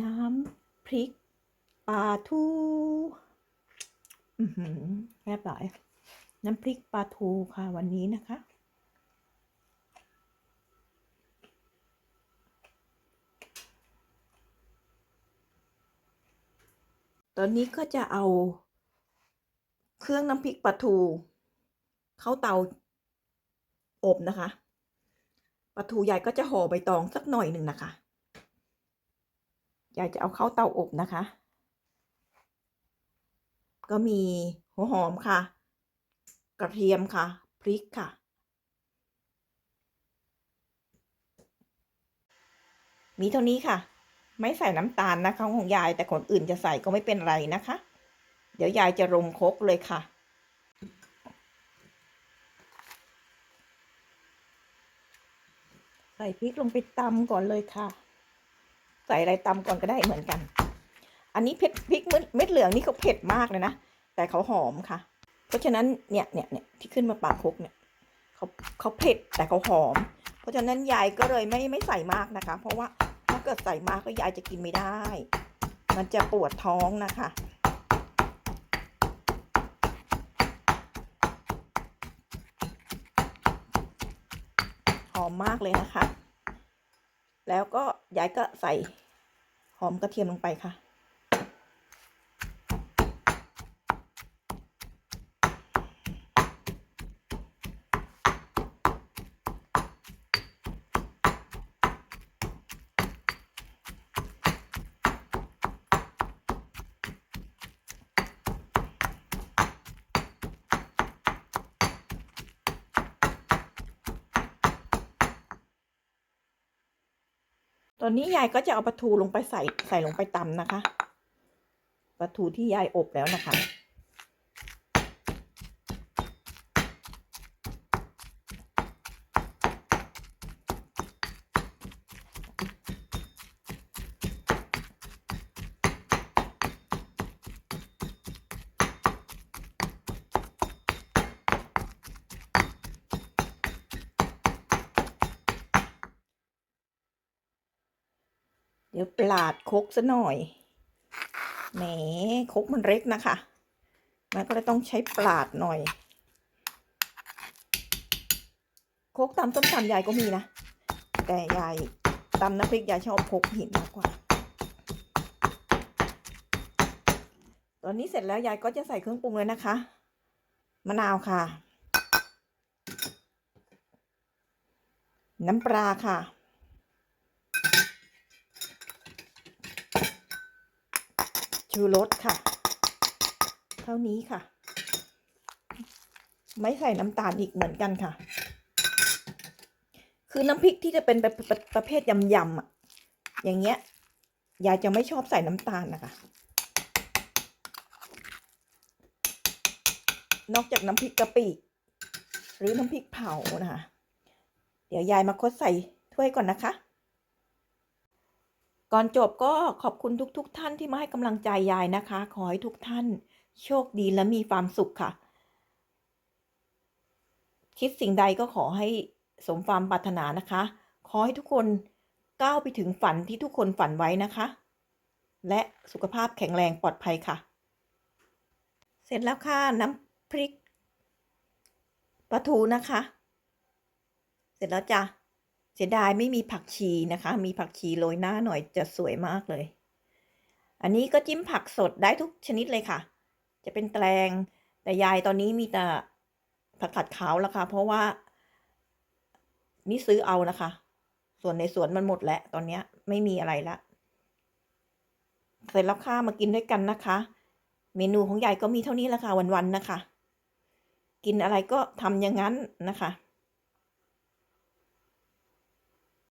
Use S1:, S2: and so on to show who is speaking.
S1: น้ำพริกปลาทูแซ่บหลายน้ำพริกปลาทูค่ะวันนี้นะคะ ตอนนี้ก็จะเอา เครื่องน้ำพริกปลาทู เข้าเตาอบนะคะปลาทูยายก็จะห่อใบตองสักหน่อยหนึ่งนะคะ ยายจะเอาเข้าเตาอบนะคะ ก็มีหัวหอมค่ะ กระเทียมค่ะพริกค่ะ มีเท่านี้ค่ะ ไม่ใส่น้ำตาลนะคะของยายแต่คนอื่นจะใส่ก็ไม่เป็นไรนะคะ เดี๋ยวยายจะรมครกเลยค่ะใส่พริกลงไปตำก่อนเลยค่ะ ใส่อะไรตำก่อนก็ได้เหมือนกัน อันนี้เผ็ดพริกเม็ดเหลืองนี่เขาเผ็ดมากเลยนะ แต่เขาหอมค่ะ เพราะฉะนั้นเนี่ยเนี่ยเนี่ยที่ขึ้นมาปากคกเนี่ยเขาเขาเผ็ดแต่เขาหอม เพราะฉะนั้นยายก็เลยไม่ไม่ใส่มากนะคะ เพราะว่าถ้าเกิดใส่มากก็ยายจะกินไม่ได้ มันจะปวดท้องนะคะหอมมากเลยนะคะ แล้วก็ ยายก็ใส่หอมกระเทียมลงไปค่ะ อนนี้ยายก็จะเอาปลาทูลงไปใส่ใส่ลงไปตำนะคะปลาทูที่ยายอบแล้วนะคะ เดี๋ยวปลาดคกซะหน่อย แหมคกมันเล็กนะคะ มันก็เลยต้องใช้ปลาดหน่อย คกตำส้มตำยายก็มีนะ แต่ยายตำน้ำพริกยายชอบคกหินมากกว่า ตอนนี้เสร็จแล้วยายก็จะใส่เครื่องปรุงเลยนะคะ มะนาวค่ะ น้ำปลาค่ะ ชูรสค่ะ เท่านี้ค่ะ ไม่ใส่น้ำตาลอีกเหมือนกันค่ะ คือน้ำพริกที่จะเป็นประประประเภทยำยำอะ อย่างเงี้ยยายจะไม่ชอบใส่น้ำตาลนะคะ นอกจากน้ำพริกกะปิหรือน้ำพริกเผานะคะ เดี๋ยวยายมาคดใส่ถ้วยก่อนนะคะ ก่อนจบก็ขอบคุณทุกๆทท่านที่มาให้กำลังใจยายนะคะ ขอให้ทุกท่าน โชคดีและมีความสุขค่ะ คิดสิ่งใดก็ขอให้สมความปรารถนานะคะ ขอให้ทุกคนก้าวไปถึงฝันที่ทุกคนฝันไว้นะคะ และสุขภาพแข็งแรงปลอดภัยค่ะ เสร็จแล้วค่ะน้ำพริกปลาทูนะคะ เสร็จแล้วจ้ะ เสียดายไม่มีผักชีนะคะ มีผักชีโรยหน้าหน่อยจะสวยมากเลย อันนี้ก็จิ้มผักสดได้ทุกชนิดเลยค่ะ จะเป็นแตงแต่ยายตอนนี้มีแต่ผักกัดขาวแล้วค่ะ เพราะว่า นี่ซื้อเอานะคะ ส่วนในสวนมันหมดแล้วตอนนี้ไม่มีอะไรละเสร็จแล้วค่ะมากินด้วยกันนะคะ เมนูของยายก็มีเท่านี้ละค่ะวันๆนะคะ กินอะไรก็ทำอย่างนั้นนะคะ